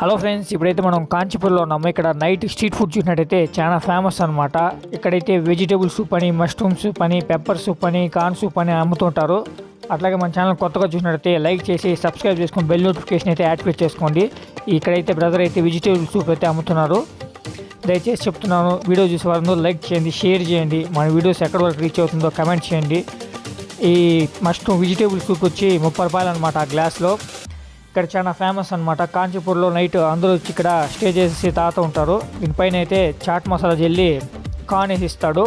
Hello friends ఇప్పుడైతే మనం కాంచీపూర్లో ఉన్నాము. ఇక్కడ నైట్ స్ట్రీట్ ఫుడ్ చూసినట్టయితే చాలా ఫేమస్ అనమాట ఇక్కడైతే వెజిటేబుల్ సూప్ అని మష్రూమ్ సూప్ అని పెప్పర్ సూప్ అని కార్న్ సూప్ అని అమ్ముతుంటారు. అట్లాగే మన ఛానల్ కొత్తగా చూసినట్టయితే లైక్ చేసి సబ్స్క్రైబ్ చేసుకొని బెల్ నోటిఫికేషన్ అయితే యాక్టివేట్ చేసుకోండి. ఇక్కడైతే బ్రదర్ అయితే వెజిటేబుల్ సూప్ అయితే అమ్ముతున్నారు. దయచేసి చెప్తున్నాను వీడియో చూసే వారందరూ లైక్ చేయండి షేర్ చేయండి. మన వీడియోస్ ఎక్కడి వరకు రీచ్ అవుతుందో కమెంట్ చేయండి. ఈ మష్రూమ్ వెజిటేబుల్ సూప్ వచ్చి ముప్పై రూపాయలు అనమాట ఆ గ్లాస్లో. ఇక్కడ చాలా ఫేమస్ అనమాట కాంచీపూర్లో నైట్ అందరూ వచ్చి ఇక్కడ స్టే చేసి తాగుతూ ఉంటారు. దీనిపైన అయితే చాట్ మసాలా జల్లి కార్న్ వేసి ఇస్తాడు.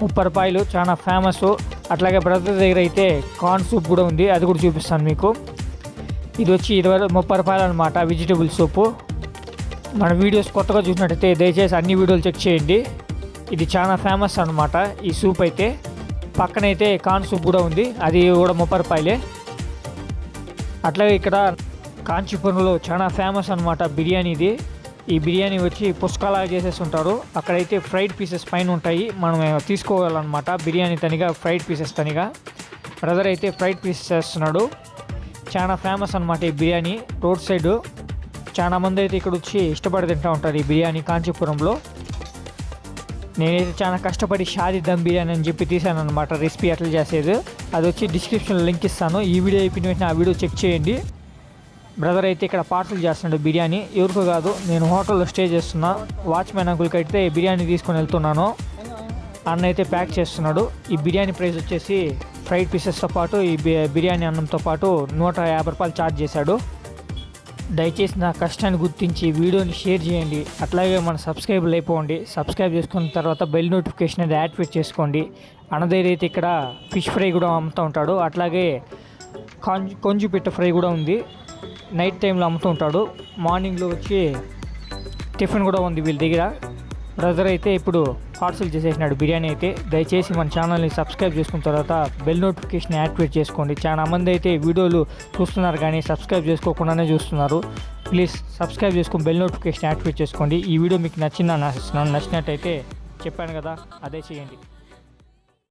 ముప్పై రూపాయలు చాలా ఫేమస్ అట్లాగే బ్రదర్ దగ్గర అయితే కార్న్ సూప్ కూడా ఉంది. అది కూడా చూపిస్తాను మీకు. ఇది వచ్చి ఇరవై ముప్పై రూపాయలు అనమాట వెజిటేబుల్ సూపు మన వీడియోస్ కొత్తగా చూసినట్టయితే దయచేసి అన్ని వీడియోలు చెక్ చేయండి. ఇది చాలా ఫేమస్ అనమాట ఈ సూప్ అయితే. పక్కనైతే కార్న్ సూప్ కూడా ఉంది. అది కూడా ముప్పై రూపాయలే. అట్లాగే ఇక్కడ కాంచీపురంలో చాలా ఫేమస్ అనమాట బిర్యానీది ఈ బిర్యానీ వచ్చి పుష్కలా చేసేసి ఉంటారు. అక్కడైతే ఫ్రైడ్ పీసెస్ పైన ఉంటాయి. మనం తీసుకోవాలన్నమాట బిర్యానీ తనిగా ఫ్రైడ్ పీసెస్ తనిగా. బ్రదర్ అయితే ఫ్రైడ్ పీసెస్ చేస్తున్నాడు. చాలా ఫేమస్ అనమాట ఈ బిర్యానీ. రోడ్ సైడ్ చాలామంది అయితే ఇక్కడ వచ్చి ఇష్టపడి తింటూ ఉంటారు ఈ బిర్యానీ కాంచీపురంలో. నేనైతే చాలా కష్టపడి షాది దమ్ బిర్యానీ అని చెప్పి తీసాను అనమాట రెసిపీ ఎట్లా చేసేది. అది వచ్చి డిస్క్రిప్షన్లో లింక్ ఇస్తాను. ఈ వీడియో అయిపోయిన వెంటనే ఆ వీడియో చెక్ చేయండి. బ్రదర్ అయితే ఇక్కడ పార్సల్ చేస్తున్నాడు బిర్యానీ. ఎవరికో కాదు నేను హోటల్లో స్టే చేస్తున్నా. వాచ్మెన్ అంకుల్కి అయితే బిర్యానీ తీసుకొని వెళ్తున్నాను. అన్న అయితే ప్యాక్ చేస్తున్నాడు. ఈ బిర్యానీ ప్రైస్ వచ్చేసి ఫ్రైడ్ పీసెస్తో పాటు ఈ బిర్యానీ అన్నంతో పాటు నూట యాభై రూపాయలు ఛార్జ్ చేశాడు. దయచేసి నా కష్టాన్ని గుర్తించి వీడియోని షేర్ చేయండి. అట్లాగే మన సబ్స్క్రైబర్లు అయిపోండి. సబ్స్క్రైబ్ చేసుకున్న తర్వాత బెల్ నోటిఫికేషన్ అనేది యాక్టివేట్ చేసుకోండి. అన్నదైతే అయితే ఇక్కడ ఫిష్ ఫ్రై కూడా అమ్ముతూ ఉంటాడు. అట్లాగే కాంజు కొంజు పిట్ట ఫ్రై కూడా ఉంది. నైట్ టైంలో అమ్ముతూ ఉంటాడు. మార్నింగ్లో వచ్చి టిఫిన్ కూడా ఉంది వీళ్ళ దగ్గర. బ్రదర్ అయితే ఇప్పుడు పార్సల్ చేసేసినాడు. బిర్యానీ అయితే దయచేసి మన ఛానల్ని సబ్స్క్రైబ్ చేసుకున్న తర్వాత బెల్ నోటిఫికేషన్ యాక్టివేట్ చేసుకోండి. చాలా మంది అయితే వీడియోలు చూస్తున్నారు కానీ సబ్స్క్రైబ్ చేసుకోకుండానే చూస్తున్నారు. ప్లీజ్ సబ్స్క్రైబ్ చేసుకుని బెల్ నోటిఫికేషన్ యాక్టివేట్ చేసుకోండి. ఈ వీడియో మీకు నచ్చిందని ఆశిస్తున్నాను నచ్చినట్టయితే చెప్పాను కదా అదే చేయండి.